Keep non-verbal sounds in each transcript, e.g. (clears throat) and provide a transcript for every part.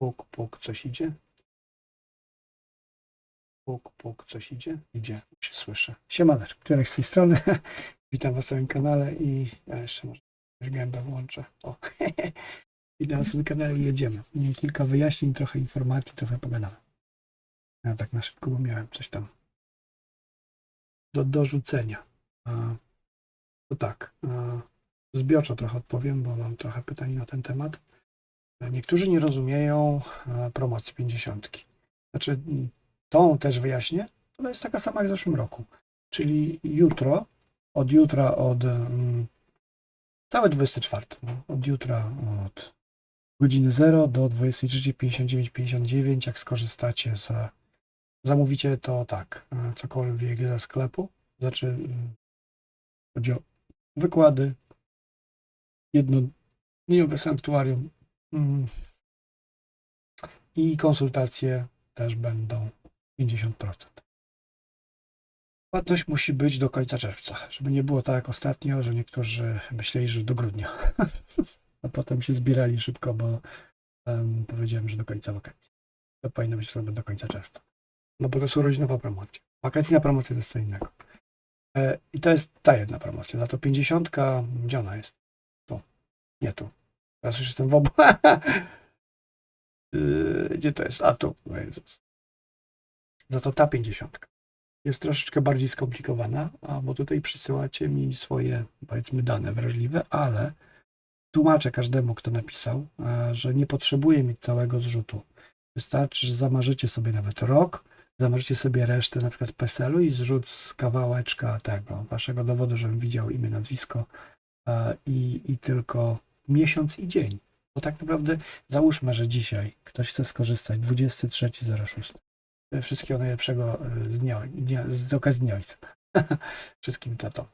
Puk, puk, coś idzie. Puk, puk, coś idzie. Idzie, się słyszę. Siemaner, których z tej strony. (laughs) Witam was na swoim kanale i ja jeszcze może gębę włączę. O. (laughs) Witam was na kanale i jedziemy. Kilka wyjaśnień, trochę informacji, trochę pogadamy. Ja tak na szybko, bo miałem coś tam do dorzucenia. To tak, zbiorczo trochę odpowiem, bo mam trochę pytań na ten temat. Niektórzy nie rozumieją e, promocji 50. Znaczy, tą też wyjaśnię, ona jest taka sama jak w zeszłym roku. Czyli jutro, od jutra, od mm, całe 24, no, od jutra, od godziny 0 do 23.59, 59, jak skorzystacie z, zamówicie to tak, e, cokolwiek ze sklepu, znaczy mm, chodzi o wykłady, jednodniowe sanktuarium. I konsultacje też będą 50%. Płatność musi być do końca czerwca, żeby nie było tak jak ostatnio, że niektórzy myśleli, że do grudnia. (laughs) A potem się zbierali szybko, bo um, powiedziałem, że do końca wakacji. To powinno być zrobione do końca czerwca. No bo to są rodzinowa promocja. Wakacyjna promocja to jest co innego. E, I to jest ta jedna promocja. Za to 50, gdzie ona jest? Tu. Nie tu. Teraz już jestem w obu. (laughs) Yy, Gdzie to jest? A tu. O Jezus. Za to ta 50 jest troszeczkę bardziej skomplikowana, bo tutaj przysyłacie mi swoje, powiedzmy, dane wrażliwe, ale tłumaczę każdemu, kto napisał, e, że nie potrzebuję mieć całego zrzutu. Wystarczy, że zamarzycie sobie nawet rok, zamarzycie sobie resztę na przykład z PESEL-u i zrzut z kawałeczka tego, waszego dowodu, żebym widział imię, nazwisko e, i, i tylko miesiąc i dzień. Bo tak naprawdę załóżmy, że dzisiaj ktoś chce skorzystać 23.06. Wszystkiego najlepszego e, z, dnia, dnia, z okazji Dnia Ojca. (laughs) Wszystkim tato.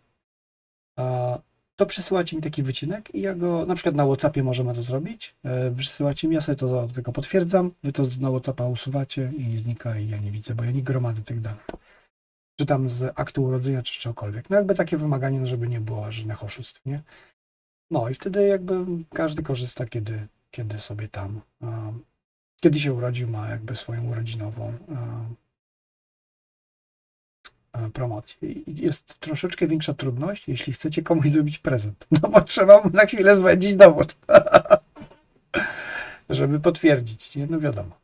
A, to przysyłacie mi taki wycinek i ja go, na przykład na Whatsappie możemy to zrobić. E, Przysyłacie mi, ja sobie to tylko potwierdzam, wy to na Whatsappa usuwacie i znika i ja nie widzę, bo ja nie gromadzę tych danych. Czy tam z aktu urodzenia, czy czegokolwiek. No jakby takie wymaganie, no żeby nie było żadnych oszustw, nie? No i wtedy jakby każdy korzysta, kiedy, kiedy sobie tam, kiedy się urodził, ma jakby swoją urodzinową promocję. Jest troszeczkę większa trudność, jeśli chcecie komuś zrobić prezent. (laughs) No bo trzeba mu na chwilę zbędzić dowód, (laughs) żeby potwierdzić, nie? No wiadomo.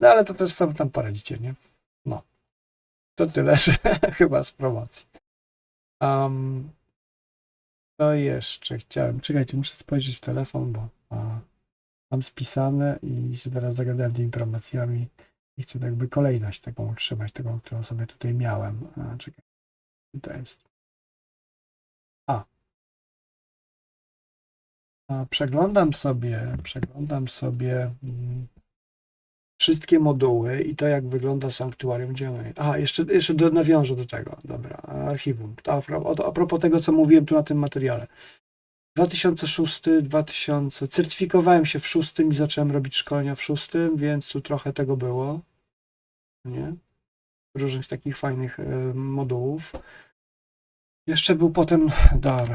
No ale to też sobie tam poradzicie, nie? No. To tyle (laughs) chyba z promocji. Um, co jeszcze chciałem? Czekajcie, muszę spojrzeć w telefon, bo a, mam spisane i się teraz zagadałem tymi informacjami i chcę jakby kolejność taką utrzymać, taką, którą sobie tutaj miałem. A, czekaj, to jest. A. A, przeglądam sobie, przeglądam sobie mm, wszystkie moduły i to, jak wygląda sanktuarium. Jest? Aha, jeszcze, jeszcze do, nawiążę do tego. Dobra, archiwum. A, pro- a propos tego, co mówiłem tu na tym materiale. 2006, 2000. Certyfikowałem się w szóstym i zacząłem robić szkolenia w szóstym, więc tu trochę tego było. Nie? Różnych takich fajnych e, modułów. Jeszcze był potem dar.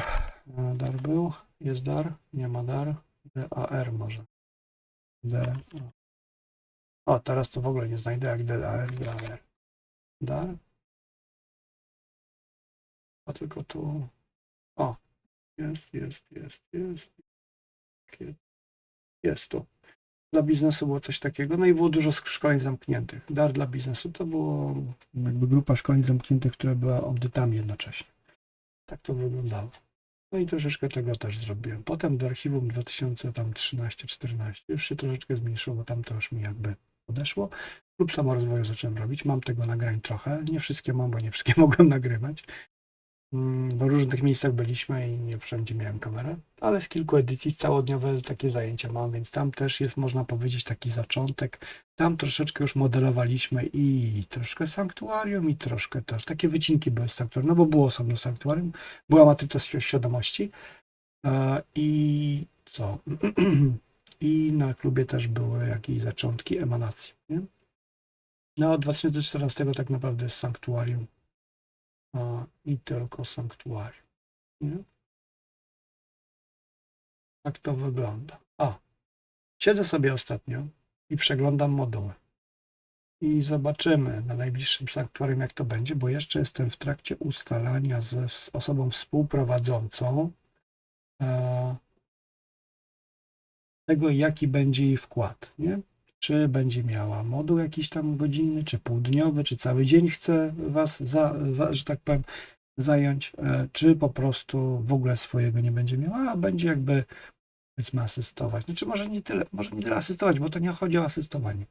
E, Dar był? Jest dar? Nie ma dar. DAR może. D. teraz to w ogóle nie znajdę jak DAR, DAR. Dar? A tylko tu. O, jest, jest, jest, jest. Takie- Jest tu. Dla biznesu było coś takiego. No i było dużo szkoleń zamkniętych. Dar dla biznesu to było jakby grupa szkoleń zamkniętych, która była audytami jednocześnie. Tak to wyglądało. No i troszeczkę tego też zrobiłem. Potem do archiwum 2013-14 już się troszeczkę zmniejszyło, tam to już mi jakby odeszło. Lub samorozwoju zacząłem robić. Mam tego nagrań trochę. Nie wszystkie mam, bo nie wszystkie (laughs) mogłem nagrywać. Mm, w różnych miejscach byliśmy i nie wszędzie miałem kamerę, ale z kilku edycji całodniowe takie zajęcia mam, więc tam też jest, można powiedzieć, taki zaczątek. Tam troszeczkę już modelowaliśmy i troszkę sanktuarium, i troszkę też takie wycinki były z sanktuarium, no bo było osobno sanktuarium, była matryca świ- świadomości e, i co? (clears throat) I na klubie też były jakieś zaczątki emanacji. Nie? No od 2014 tak naprawdę jest sanktuarium a, i tylko sanktuarium. Nie? Tak to wygląda. A, siedzę sobie ostatnio i przeglądam moduły. I zobaczymy na najbliższym sanktuarium, jak to będzie, bo jeszcze jestem w trakcie ustalania z osobą współprowadzącą e, tego, jaki będzie jej wkład. Nie? Czy będzie miała moduł jakiś tam godzinny, czy półdniowy, czy cały dzień chce Was, za, za, że tak powiem, zająć, e, czy po prostu w ogóle swojego nie będzie miała, a będzie jakby powiedzmy asystować. Znaczy może nie tyle, może nie tyle asystować, bo to nie chodzi o asystowanie.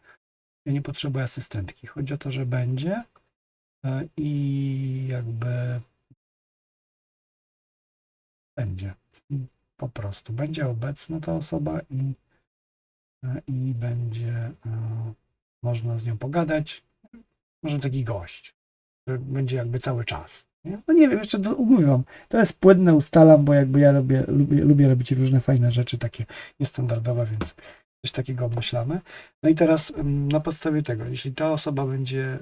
Ja nie potrzebuję asystentki. Chodzi o to, że będzie e, i jakby będzie. Po prostu będzie obecna ta osoba i, e, i będzie e, można z nią pogadać. Może taki gość, który będzie jakby cały czas. Nie? No nie wiem, jeszcze to umówiłam. To jest płynne, ustalam, bo jakby ja robię, lubię, lubię robić różne fajne rzeczy, takie niestandardowe, więc coś takiego obmyślamy. No i teraz ym, na podstawie tego, jeśli ta osoba będzie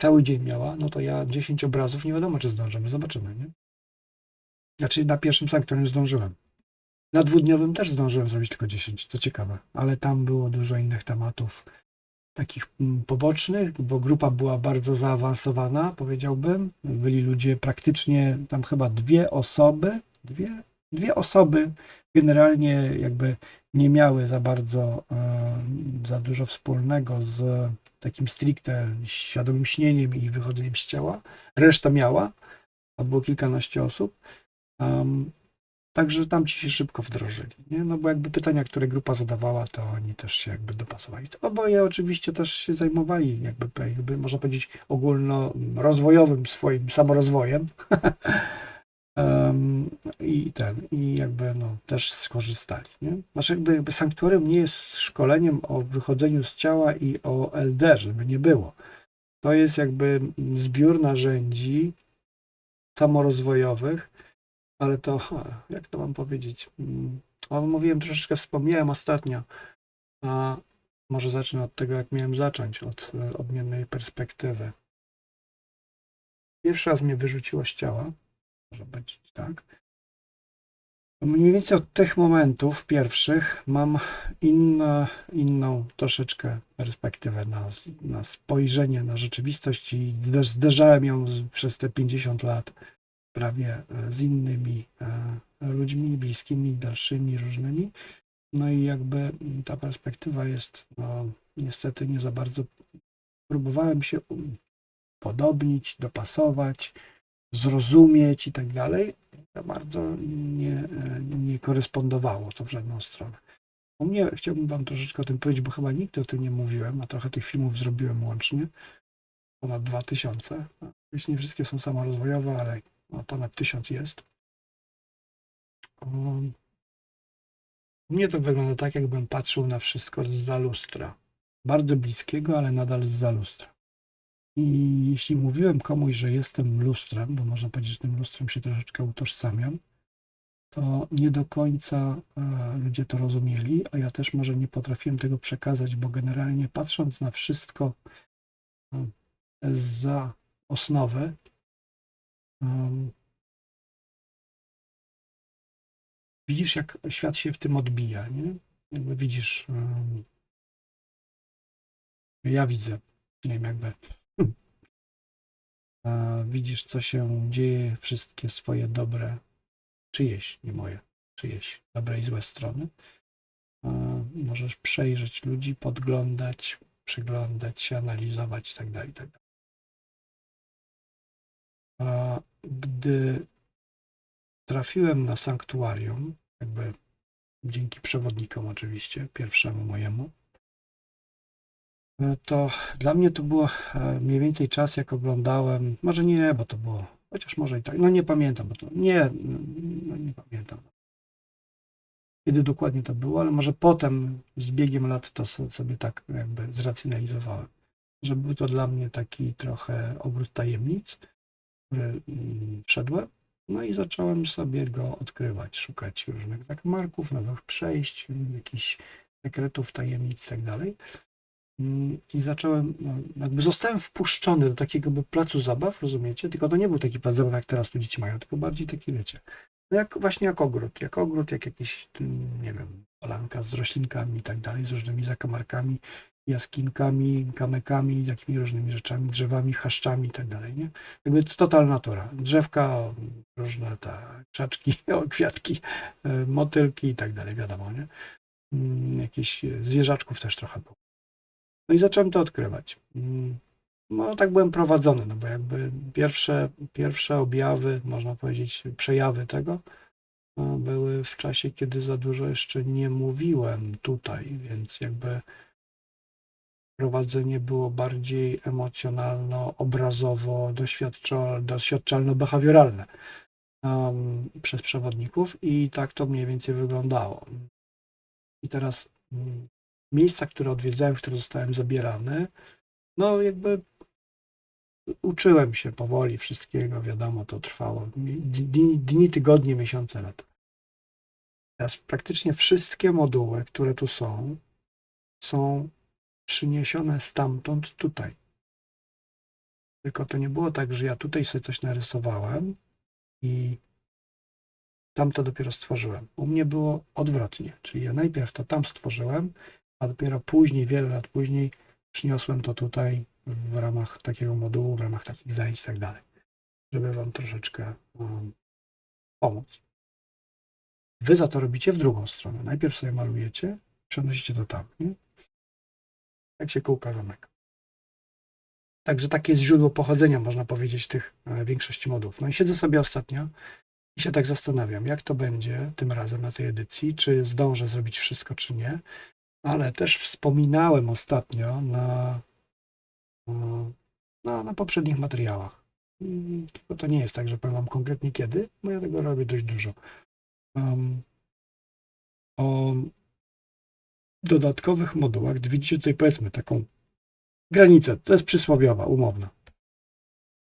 cały dzień miała, no to ja 10 obrazów, nie wiadomo czy zdążymy, zobaczymy, nie? Znaczy na pierwszym sanktuarium zdążyłem. Na dwudniowym też zdążyłem zrobić tylko 10, co ciekawe, ale tam było dużo innych tematów takich mm, pobocznych, bo grupa była bardzo zaawansowana, powiedziałbym. Byli ludzie praktycznie, tam chyba dwie osoby, dwie, dwie osoby generalnie jakby nie miały za bardzo, e, za dużo wspólnego z takim stricte świadomym śnieniem i wychodzeniem z ciała. Reszta miała, a było kilkanaście osób. Um, Także tam ci się szybko wdrożyli, nie? No bo jakby pytania, które grupa zadawała, to oni też się jakby dopasowali. Oboje oczywiście też się zajmowali jakby, jakby można powiedzieć ogólnorozwojowym swoim samorozwojem. (laughs) um, I ten, i jakby no, też skorzystali, nie? Znaczy jakby, jakby sanktuarium nie jest szkoleniem o wychodzeniu z ciała i o LD, żeby nie było. To jest jakby zbiór narzędzi samorozwojowych, ale to, jak to mam powiedzieć? Mm, O, mówiłem troszeczkę, wspomniałem ostatnio, a może zacznę od tego, jak miałem zacząć, od e, odmiennej perspektywy. Pierwszy raz mnie wyrzuciło z ciała, może być tak. Mniej więcej od tych momentów pierwszych mam inna, inną troszeczkę perspektywę na, na spojrzenie na rzeczywistość i zderz- zderzałem ją przez te 50 lat prawie e, z innymi e, ludźmi bliskimi, dalszymi, różnymi. No i jakby mm, ta perspektywa jest no, niestety nie za bardzo. Próbowałem się podobnić, dopasować, zrozumieć i tak dalej. To bardzo nie, e, nie korespondowało to w żadną stronę. U mnie chciałbym Wam troszeczkę o tym powiedzieć, bo chyba nigdy o tym nie mówiłem, a trochę tych filmów zrobiłem łącznie. Ponad 2000. Już nie wszystkie są samorozwojowe, ale no, ponad tysiąc jest. U mnie to wygląda tak, jakbym patrzył na wszystko z lustra. Bardzo bliskiego, ale nadal z lustra. I jeśli mówiłem komuś, że jestem lustrem, bo można powiedzieć, że tym lustrem się troszeczkę utożsamiam, to nie do końca e, ludzie to rozumieli, a ja też może nie potrafiłem tego przekazać, bo generalnie patrząc na wszystko e, za osnowę, widzisz, jak świat się w tym odbija, nie? Jakby widzisz, ja widzę, nie wiem, jakby a widzisz, co się dzieje, wszystkie swoje dobre, czyjeś, nie moje, czyjeś dobre i złe strony. Możesz przejrzeć ludzi, podglądać, przyglądać się, analizować itd., itd. Gdy trafiłem na sanktuarium, jakby dzięki przewodnikom oczywiście, pierwszemu mojemu, to dla mnie to było e, mniej więcej czas, jak oglądałem, może nie, bo to było, chociaż może i tak, no nie pamiętam, bo to, nie, no nie pamiętam. Kiedy dokładnie to było, ale może potem z biegiem lat to so- sobie tak jakby zracjonalizowałem, że był to dla mnie taki trochę obrót tajemnic, który mm, wszedłem. No i zacząłem sobie go odkrywać, szukać różnych tak marków, nowych przejść, jakichś sekretów, tajemnic tak dalej. Mm, I zacząłem, no, jakby zostałem wpuszczony do takiego placu zabaw, rozumiecie? Tylko to nie był taki plac zabaw, jak teraz tu dzieci mają, tylko bardziej taki, wiecie, no jak właśnie jak ogród, jak ogród, jak jakiś, mm, nie wiem, polanka z roślinkami i tak dalej, z różnymi zakamarkami, jaskinkami, kamykami, jakimi różnymi rzeczami, drzewami, chaszczami i tak dalej, nie? Jakby to total natura. Drzewka, różne te krzaczki, (laughs) kwiatki, e, motylki i tak dalej, wiadomo, nie? Mm, Jakieś e, zwierzaczków też trochę było. No i zacząłem to odkrywać. Mm, No tak byłem prowadzony, no bo jakby pierwsze, pierwsze objawy, można powiedzieć, przejawy tego no, były w czasie, kiedy za dużo jeszcze nie mówiłem tutaj, więc jakby prowadzenie było bardziej emocjonalno, obrazowo, doświadczo- doświadczalno-behawioralne um, przez przewodników i tak to mniej więcej wyglądało. I teraz mm, miejsca, które odwiedzałem, w które zostałem zabierany, no jakby uczyłem się powoli wszystkiego, wiadomo, to trwało dni, dni tygodnie, miesiące, lata. Teraz praktycznie wszystkie moduły, które tu są, są przyniesione stamtąd tutaj. Tylko to nie było tak, że ja tutaj sobie coś narysowałem i tam to dopiero stworzyłem. U mnie było odwrotnie, czyli ja najpierw to tam stworzyłem, a dopiero później, wiele lat później, przyniosłem to tutaj w ramach takiego modułu, w ramach takich zajęć i tak dalej, żeby Wam troszeczkę um, pomóc. Wy za to robicie w drugą stronę. Najpierw sobie malujecie, przenosicie to tam, nie? Jak się kółka zamyka. Także takie jest źródło pochodzenia, można powiedzieć, tych e, większości modułów. No i siedzę sobie ostatnio i się tak zastanawiam, jak to będzie tym razem na tej edycji, czy zdążę zrobić wszystko, czy nie. Ale też wspominałem ostatnio na, na, na poprzednich materiałach. Tylko to nie jest tak, że powiem wam konkretnie kiedy, bo ja tego robię dość dużo. Um, o dodatkowych modułach, widzicie tutaj powiedzmy taką granicę, to jest przysłowiowa, umowna.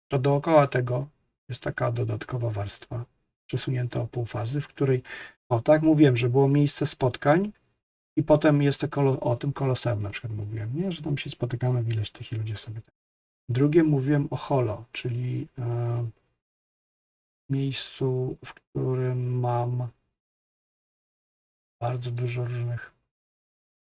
To dookoła tego jest taka dodatkowa warstwa przesunięta o pół fazy, w której, o tak mówiłem, że było miejsce spotkań i potem jest to kolo, o tym koloseum na przykład mówiłem, nie, że tam się spotykamy w ileś tych i ludzie sobie. Drugie mówiłem o holo, czyli e, miejscu, w którym mam bardzo dużo różnych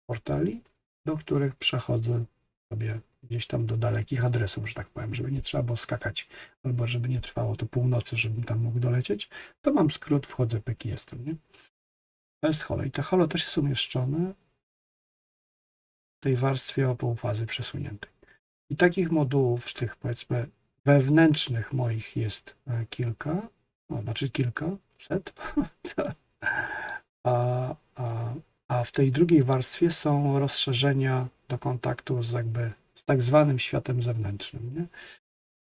portali, do których przechodzę sobie gdzieś tam do dalekich adresów, że tak powiem, żeby nie trzeba było skakać, albo żeby nie trwało to północy, żebym tam mógł dolecieć, to mam skrót, wchodzę, pyk jestem, nie? To jest holo. I te holo też jest umieszczone w tej warstwie o półfazy przesuniętej. I takich modułów, tych powiedzmy wewnętrznych moich jest e, kilka, no, znaczy kilka, set, (laughs) a, a, a w tej drugiej warstwie są rozszerzenia do kontaktu z jakby z tak zwanym światem zewnętrznym, nie?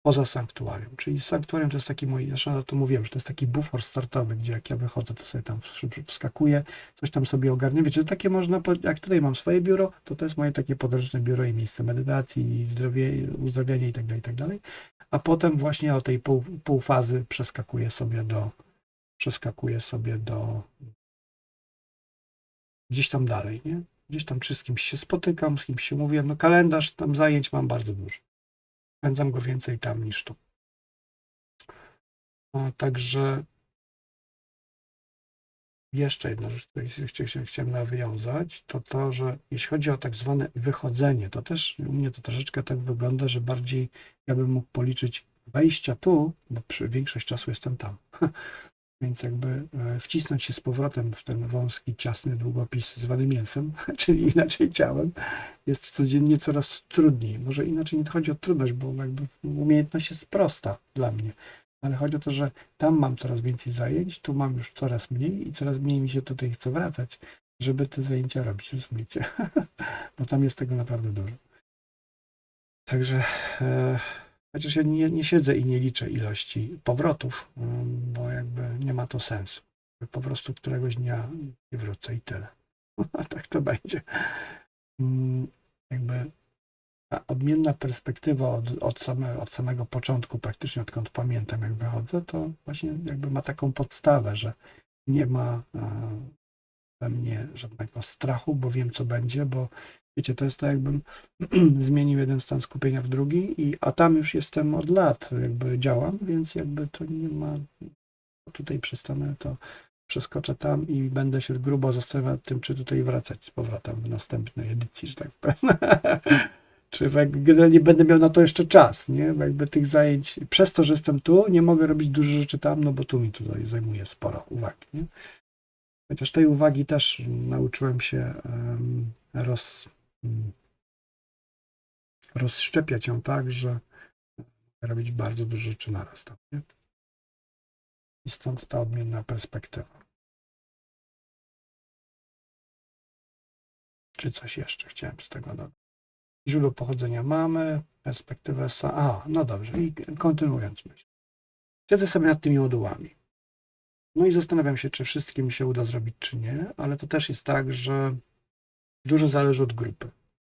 Poza sanktuarium. Czyli sanktuarium to jest taki mój, zresztą o tym mówiłem, że to jest taki bufor startowy, gdzie jak ja wychodzę, to sobie tam wskakuję, coś tam sobie ogarnię. Wiecie, to takie można, jak tutaj mam swoje biuro, to to jest moje takie podręczne biuro i miejsce medytacji, i zdrowie, uzdrawiania i tak dalej, i tak. A potem właśnie o tej pół, półfazy przeskakuję sobie do, przeskakuję sobie do gdzieś tam dalej, nie? Gdzieś tam czy z kimś się spotykam, z kimś się mówię, no kalendarz tam zajęć mam bardzo dużo. Spędzam go więcej tam niż tu. A, także jeszcze jedna rzecz, której chcia- chcia- chciałem nawiązać, to to, że jeśli chodzi o tak zwane wychodzenie, to też u mnie to troszeczkę tak wygląda, że bardziej ja bym mógł policzyć wejścia tu, bo przy większość czasu jestem tam. (laughs) Więc jakby e, wcisnąć się z powrotem w ten wąski, ciasny długopis zwany mięsem, (laughs) czyli inaczej ciałem, jest codziennie coraz trudniej. Może inaczej nie chodzi o trudność, bo jakby umiejętność jest prosta dla mnie, ale chodzi o to, że tam mam coraz więcej zajęć, tu mam już coraz mniej i coraz mniej mi się tutaj chce wracać, żeby te zajęcia robić, rozumiecie? (laughs) bo tam jest tego naprawdę dużo. Także e, chociaż ja nie, nie siedzę i nie liczę ilości powrotów, ym, bo jakby nie ma to sensu. Po prostu któregoś dnia nie wrócę i tyle. A (laughs) tak to będzie. Mm, Jakby odmienna perspektywa od, od, same, od samego początku, praktycznie odkąd pamiętam, jak wychodzę, to właśnie jakby ma taką podstawę, że nie ma e, we mnie żadnego strachu, bo wiem, co będzie, bo wiecie, to jest tak, jakbym (clears throat) zmienił jeden stan skupienia w drugi, i, a tam już jestem od lat, jakby działam, więc jakby to nie ma, tutaj przestanę, to przeskoczę tam i będę się grubo zastanawiał tym, czy tutaj wracać z powrotem w następnej edycji, że tak powiem. (laughs) czy generalnie będę miał na to jeszcze czas, nie? Bo jakby tych zajęć, przez to, że jestem tu, nie mogę robić dużo rzeczy tam, no bo tu mi tutaj zajmuje sporo uwagi, nie? Chociaż tej uwagi też nauczyłem się em, roz, rozszczepiać ją tak, że robić bardzo dużo rzeczy naraz. Tam, nie? I stąd ta odmienna perspektywa. Czy coś jeszcze chciałem z tego dodać? Źródło pochodzenia mamy, perspektywę sa... A, no dobrze, i kontynuując myśl. Siedzę sobie nad tymi modułami. No i zastanawiam się, czy wszystkie mi się uda zrobić, czy nie, ale to też jest tak, że dużo zależy od grupy.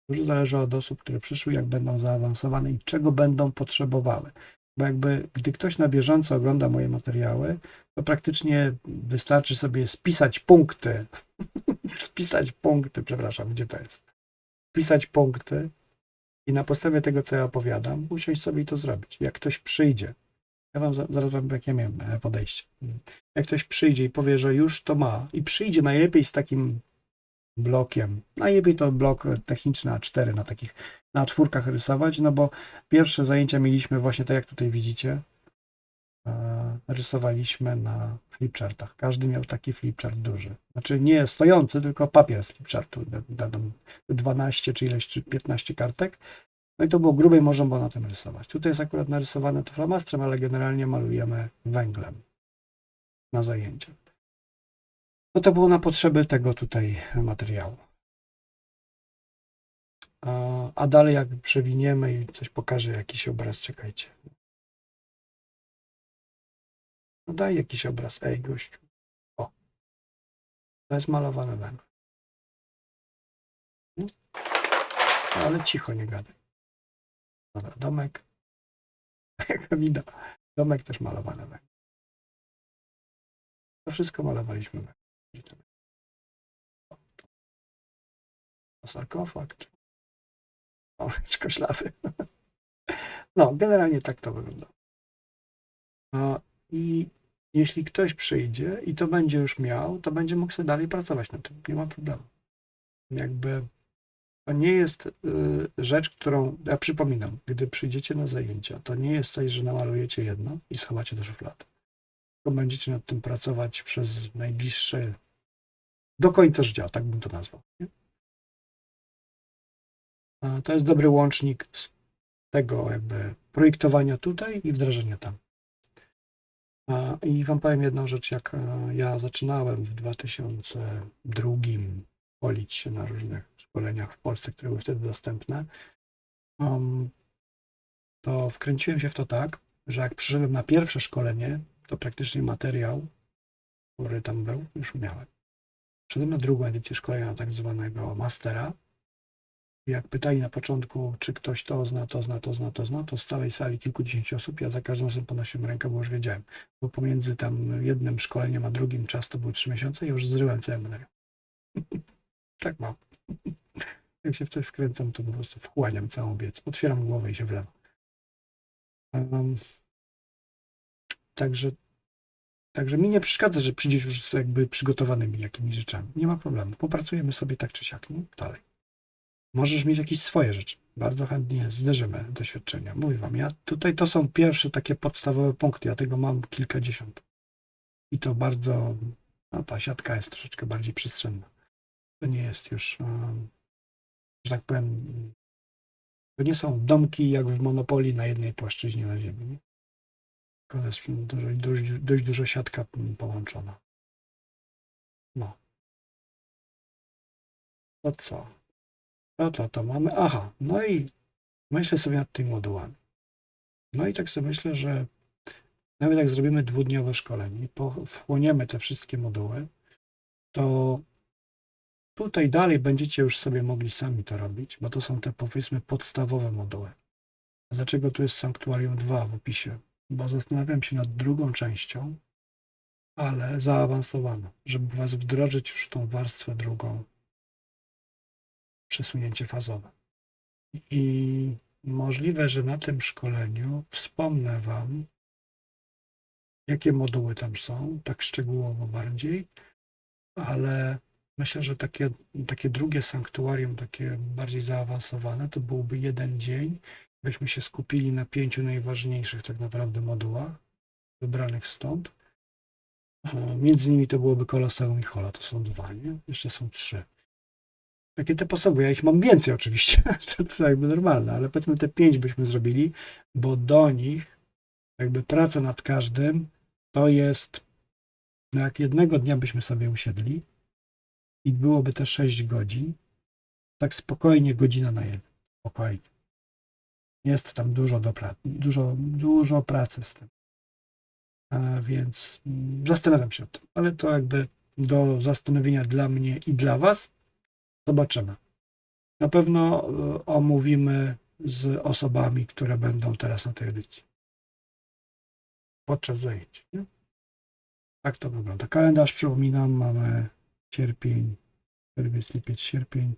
Dużo zależy od osób, które przyszły, jak będą zaawansowane i czego będą potrzebowały. Bo jakby, gdy ktoś na bieżąco ogląda moje materiały, to praktycznie wystarczy sobie spisać punkty. (laughs) spisać punkty, przepraszam, gdzie to jest? Spisać punkty i na podstawie tego, co ja opowiadam, usiąść sobie to zrobić. Jak ktoś przyjdzie, ja wam za- zaraz wam jakie miałem e, podejście. Jak ktoś przyjdzie i powie, że już to ma i przyjdzie najlepiej z takim blokiem, najlepiej to blok techniczny A4 na takich, na czwórkach rysować, no bo pierwsze zajęcia mieliśmy właśnie tak jak tutaj widzicie, e, rysowaliśmy na flipchartach. Każdy miał taki flipchart duży. Znaczy nie stojący, tylko papier z flipchartu. Da- Dadzą 12 czy ileś, czy 15 kartek. No i to było grubej można było na tym rysować. Tutaj jest akurat narysowane to flamastrem, ale generalnie malujemy węglem na zajęcia. No to było na potrzeby tego tutaj materiału. A, a dalej jak przewiniemy i coś pokaże jakiś obraz, czekajcie. No daj jakiś obraz, ej gościu. O. To jest malowane węglem. No, Ale cicho nie gadaj. Dobra, domek. (laughs) Jak widać, domek też malowany węglem. To wszystko malowaliśmy węglem. O, sarkofag. czy- O, (laughs) szkoślawy. (laughs) No, generalnie tak to wygląda. I jeśli ktoś przyjdzie i to będzie już miał, to będzie mógł sobie dalej pracować nad tym. Nie ma problemu. Jakby to nie jest y, rzecz, którą ja przypominam, gdy przyjdziecie na zajęcia, to nie jest coś, że namalujecie jedno i schowacie do szuflady. Będziecie nad tym pracować przez najbliższe do końca życia, tak bym to nazwał. Nie? To jest dobry łącznik z tego jakby projektowania tutaj i wdrażania tam. I wam powiem jedną rzecz, jak e, ja zaczynałem w 2002 szkolić się na różnych szkoleniach w Polsce, które były wtedy dostępne, um, to wkręciłem się w to tak, że jak przyszedłem na pierwsze szkolenie, to praktycznie materiał, który tam był, już miałem. Przyszedłem na drugą edycję szkolenia tak zwanego mastera. Jak pytali na początku, czy ktoś to zna, to zna, to zna, to zna, to z całej sali kilkudziesięciu osób, ja za każdym razem podnosiłem rękę, bo już wiedziałem. Bo pomiędzy tam jednym szkoleniem a drugim czas to były trzy miesiące i już zryłem cały materiał. (laughs) tak mam. (laughs) Jak się w coś skręcam, to po prostu wchłaniam całą wiedzę. Otwieram głowę i się wlewam. Także, także mi nie przeszkadza, że przyjdziesz już z jakby przygotowanymi jakimiś rzeczami. Nie ma problemu. Popracujemy sobie tak czy siak, nie? Dalej. Możesz mieć jakieś swoje rzeczy. Bardzo chętnie zderzymy doświadczenia. Mówię wam, ja tutaj to są pierwsze takie podstawowe punkty. Ja tego mam kilkadziesiąt. I to bardzo, no ta siatka jest troszeczkę bardziej przestrzenna. To nie jest już, um, że tak powiem, to nie są domki jak w Monopolii na jednej płaszczyźnie na ziemi. Nie? Jest dość, dość dużo siatka połączona. No. To co? No to to mamy. Aha, no i myślę sobie nad tymi modułami. No i tak sobie myślę, że nawet jak zrobimy dwudniowe szkolenie i wchłoniemy te wszystkie moduły, to tutaj dalej będziecie już sobie mogli sami to robić, bo to są te powiedzmy podstawowe moduły. Dlaczego tu jest Sanktuarium 2 w opisie? Bo zastanawiam się nad drugą częścią, ale zaawansowaną, żeby was wdrożyć już w tą warstwę drugą, przesunięcie fazowe. I możliwe, że na tym szkoleniu wspomnę wam jakie moduły tam są, tak szczegółowo bardziej, ale myślę, że takie, takie drugie sanktuarium, takie bardziej zaawansowane, to byłby jeden dzień, byśmy się skupili na pięciu najważniejszych tak naprawdę modułach, wybranych stąd. E, Między nimi to byłoby Koloseum i Hola, to są dwa, nie? Jeszcze są trzy. Takie te podstawowe, ja ich mam więcej oczywiście, (laughs) to, to jakby normalne, ale powiedzmy te pięć byśmy zrobili, bo do nich jakby praca nad każdym to jest, no jak jednego dnia byśmy sobie usiedli i byłoby te 6 godzin, tak spokojnie godzina na jeden, spokojnie. Jest tam dużo do pracy, dużo, dużo pracy z tym. A więc mm, zastanawiam się o tym, ale to jakby do zastanowienia dla mnie i dla Was. Zobaczymy. Na pewno y, omówimy z osobami, które będą teraz na tej edycji. Podczas zajęć. Nie? Tak to wygląda. Kalendarz przypominam, mamy sierpień, czerwiec, lipiec, sierpień,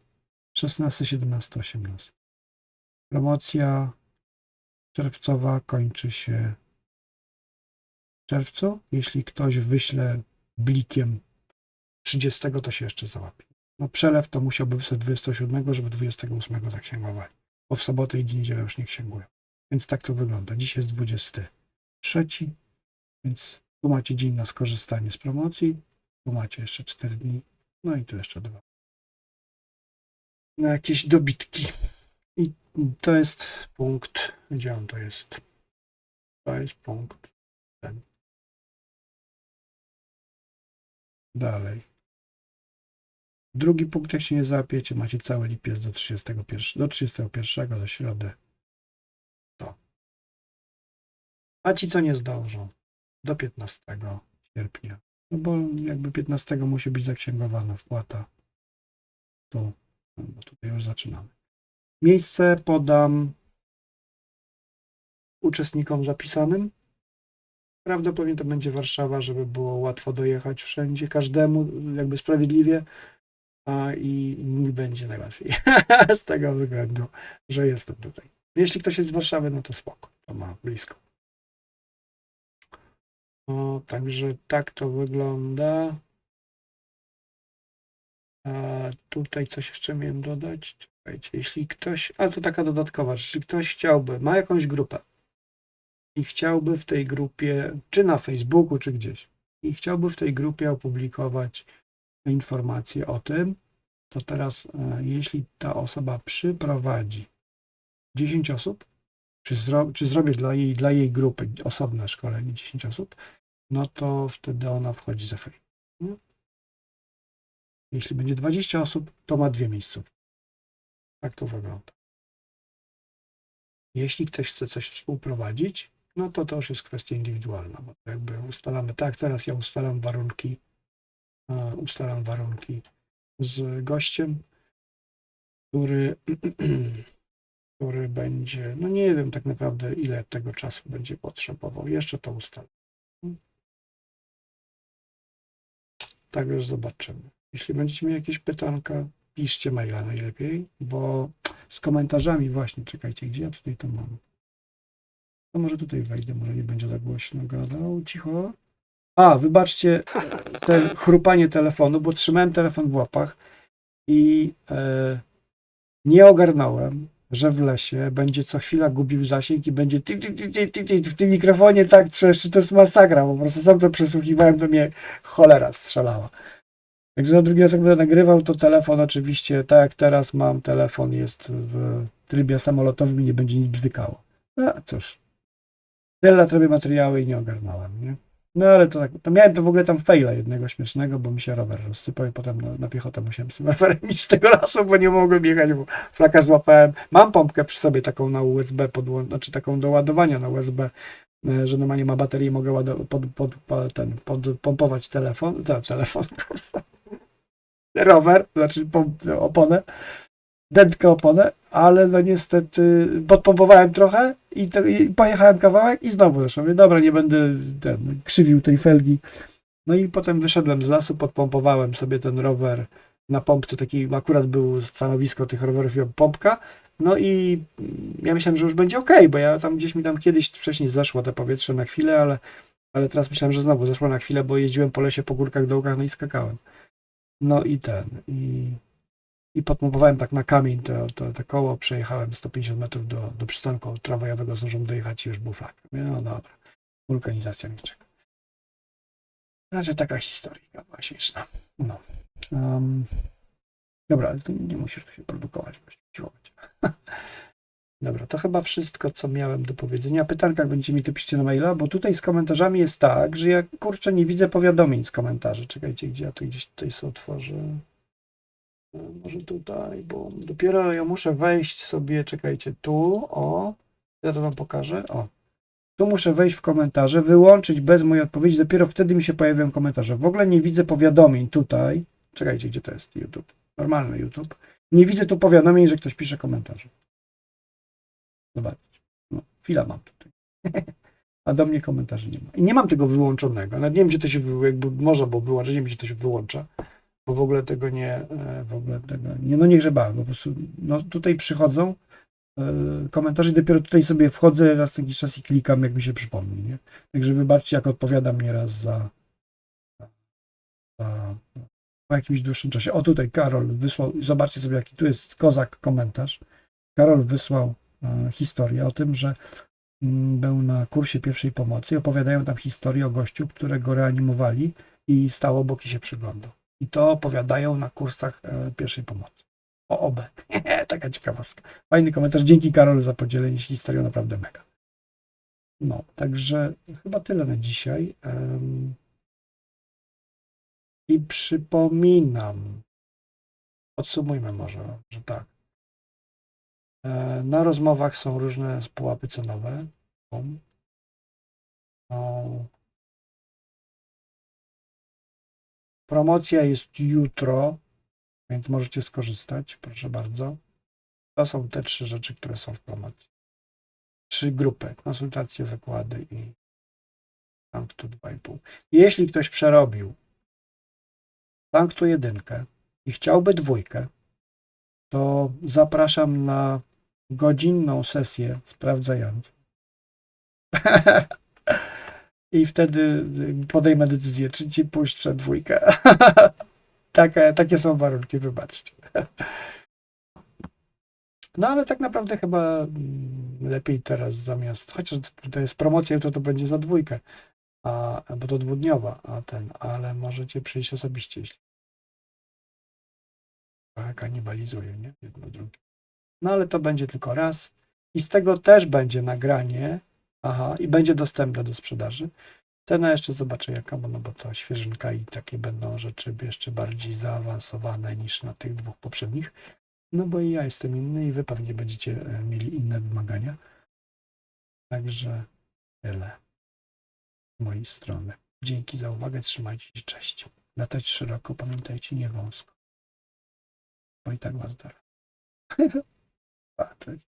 16, 17, 18. Promocja czerwcowa kończy się w czerwcu. Jeśli ktoś wyśle blikiem 30, to się jeszcze załapie. No przelew to musiałby wysłać 27, żeby 28 zaksięgowali. Bo w sobotę i niedzielę już nie księgują. Więc tak to wygląda. Dziś jest 23, więc tu macie dzień na skorzystanie z promocji. Tu macie jeszcze 4 dni. No i tu jeszcze dwa. Na jakieś dobitki. I to jest punkt. Gdzie on to jest? To jest punkt ten. Dalej. Drugi punkt, jak się nie załapiecie, macie cały lipiec do 31, do 31 do środy. To. A ci, co nie zdążą, do 15 sierpnia. No bo jakby 15 musi być zaksięgowana wpłata. Tu, no bo tutaj już zaczynamy. Miejsce podam uczestnikom zapisanym. Prawdopodobnie to będzie Warszawa, żeby było łatwo dojechać wszędzie, każdemu jakby sprawiedliwie, a i mi będzie najłatwiej (laughs) z tego względu, że jestem tutaj. Jeśli ktoś jest z Warszawy, no to spoko, to ma blisko. O, także tak to wygląda. A tutaj coś jeszcze miałem dodać. Czekajcie, jeśli ktoś, ale to taka dodatkowa, jeśli ktoś chciałby, ma jakąś grupę i chciałby w tej grupie, czy na Facebooku, czy gdzieś, i chciałby w tej grupie opublikować informacje o tym, to teraz, e, jeśli ta osoba przyprowadzi 10 osób, czy, zro, czy zrobię dla jej, dla jej grupy osobne szkolenie 10 osób, no to wtedy ona wchodzi za free. Jeśli będzie 20 osób, to ma dwie miejscówki. Tak to wygląda. Jeśli ktoś chce coś współprowadzić, no to to już jest kwestia indywidualna, bo jakby ustalamy, tak, teraz ja ustalam warunki, e, ustalam warunki z gościem, który, (clears throat) który będzie, no nie wiem tak naprawdę ile tego czasu będzie potrzebował, jeszcze to ustalę. Także zobaczymy. Jeśli będziecie mieli jakieś pytanka, piszcie maila najlepiej, bo z komentarzami właśnie, czekajcie, gdzie ja tutaj to mam? To może tutaj wejdę, może nie będzie za głośno gadał, cicho. A, wybaczcie te chrupanie telefonu, bo trzymałem telefon w łapach i e, nie ogarnąłem, że w lesie będzie co chwila gubił zasięg i będzie ty, ty, ty, ty, ty, ty, w tym mikrofonie tak trzeszczy, to jest masakra, po prostu sam to przesłuchiwałem, to mnie cholera strzelała. Także na drugi raz jak będę nagrywał, to telefon oczywiście, tak jak teraz mam, telefon jest w trybie samolotowym i nie będzie nic bzykało. No cóż, tyle lat robię materiały i nie ogarnąłem, nie? No ale to tak, to miałem to w ogóle tam faila jednego śmiesznego, bo mi się rower rozsypał i potem na, na piechotę musiałem z (laughs) rowerem iść z tego lasu, bo nie mogłem jechać, bo flaka złapałem. Mam pompkę przy sobie taką na USB, podłą- znaczy taką do ładowania na USB, e, że normalnie ma baterię i mogę pod, pod, po- ten, podpompować telefon, ta, telefon, (laughs) kurwa. Rower, znaczy oponę, dętkę oponę, ale no niestety podpompowałem trochę i, to, i pojechałem kawałek i znowu zeszło. Mówię, dobra, nie będę ten, krzywił tej felgi. No i potem wyszedłem z lasu, podpompowałem sobie ten rower na pompce, taki akurat był stanowisko tych rowerów i pompka. No i ja myślałem, że już będzie ok, bo ja tam gdzieś mi tam kiedyś wcześniej zeszło to powietrze na chwilę, ale Ale teraz myślałem, że znowu zeszło na chwilę, bo jeździłem po lesie, po górkach, dołkach, no i skakałem. No i ten, i, i podpompowałem tak na kamień to, to, to koło, przejechałem 150 metrów do, do przystanku tramwajowego, zdążyłem dojechać i już był. Mówię, No dobra, wulkanizacja mnie czeka. Raczej taka historia była śmieszna. No. Um, dobra, ale tu nie musisz tu się produkować, musisz siłować. (laughs) Dobra, to chyba wszystko, co miałem do powiedzenia. Pytankach będziecie mi tu piszcie na maila, bo tutaj z komentarzami jest tak, że ja kurczę nie widzę powiadomień z komentarzy. Czekajcie, gdzie ja to gdzieś tutaj sobie otworzę. E, Może tutaj, bo dopiero ja muszę wejść sobie, czekajcie, tu, o, ja to wam pokażę, o. Tu muszę wejść w komentarze, wyłączyć bez mojej odpowiedzi, dopiero wtedy mi się pojawiają komentarze. W ogóle nie widzę powiadomień tutaj. Czekajcie, gdzie to jest YouTube? Normalny YouTube. Nie widzę tu powiadomień, że ktoś pisze komentarze. Zobaczcie. No, chwila mam tutaj. (laughs) A do mnie komentarzy nie ma. I nie mam tego wyłączonego. Nawet nie wiem, gdzie to się jakby można było wyłączyć, nie wiem, gdzie to się wyłącza, bo w ogóle tego nie, e, w ogóle tego nie, no nie grzebałem, po prostu, no tutaj przychodzą e, komentarze i dopiero tutaj sobie wchodzę raz jakiś czas i klikam, jak mi się przypomni, nie? Także wybaczcie, jak odpowiadam nieraz za, za po jakimś dłuższym czasie. O tutaj Karol wysłał, zobaczcie sobie, jaki tu jest kozak komentarz. Karol wysłał historię o tym, że mm, był na kursie pierwszej pomocy i opowiadają tam historię o gościu, którego reanimowali i stał obok i się przyglądał. I to opowiadają na kursach e, pierwszej pomocy. O OB. (laughs) Taka ciekawostka. Fajny komentarz. Dzięki Karol za podzielenie się historią, naprawdę mega. No, także chyba tyle na dzisiaj. I przypominam, podsumujmy może, że tak. E, Na rozmowach są różne pułapy cenowe. Promocja jest jutro, więc możecie skorzystać, proszę bardzo. To są te trzy rzeczy, które są w promocji. Trzy grupy, konsultacje, wykłady i Sanctu 2,5. Jeśli ktoś przerobił Sanctu jedynkę i chciałby dwójkę, to zapraszam na godzinną sesję sprawdzającą. (laughs) I wtedy podejmę decyzję, czy ci puszczę dwójkę. (laughs) takie, takie są warunki, wybaczcie. (laughs) No ale tak naprawdę chyba mm, lepiej teraz zamiast, chociaż to jest promocja, to to będzie za dwójkę, a, bo to dwudniowa, a ten, ale możecie przyjść osobiście, jeśli trochę kanibalizuje, nie? Jedno drugie. No ale to będzie tylko raz. I z tego też będzie nagranie. Aha, i będzie dostępne do sprzedaży. Cena jeszcze zobaczę jaka, bo, no bo to świeżynka i takie będą rzeczy jeszcze bardziej zaawansowane niż na tych dwóch poprzednich. No bo i ja jestem inny i wy pewnie będziecie e, mieli inne wymagania. Także tyle z mojej strony. Dzięki za uwagę, trzymajcie się, cześć. Latać szeroko, pamiętajcie, nie wąsko. Bo i tak was da. (laughs) Pa, cześć.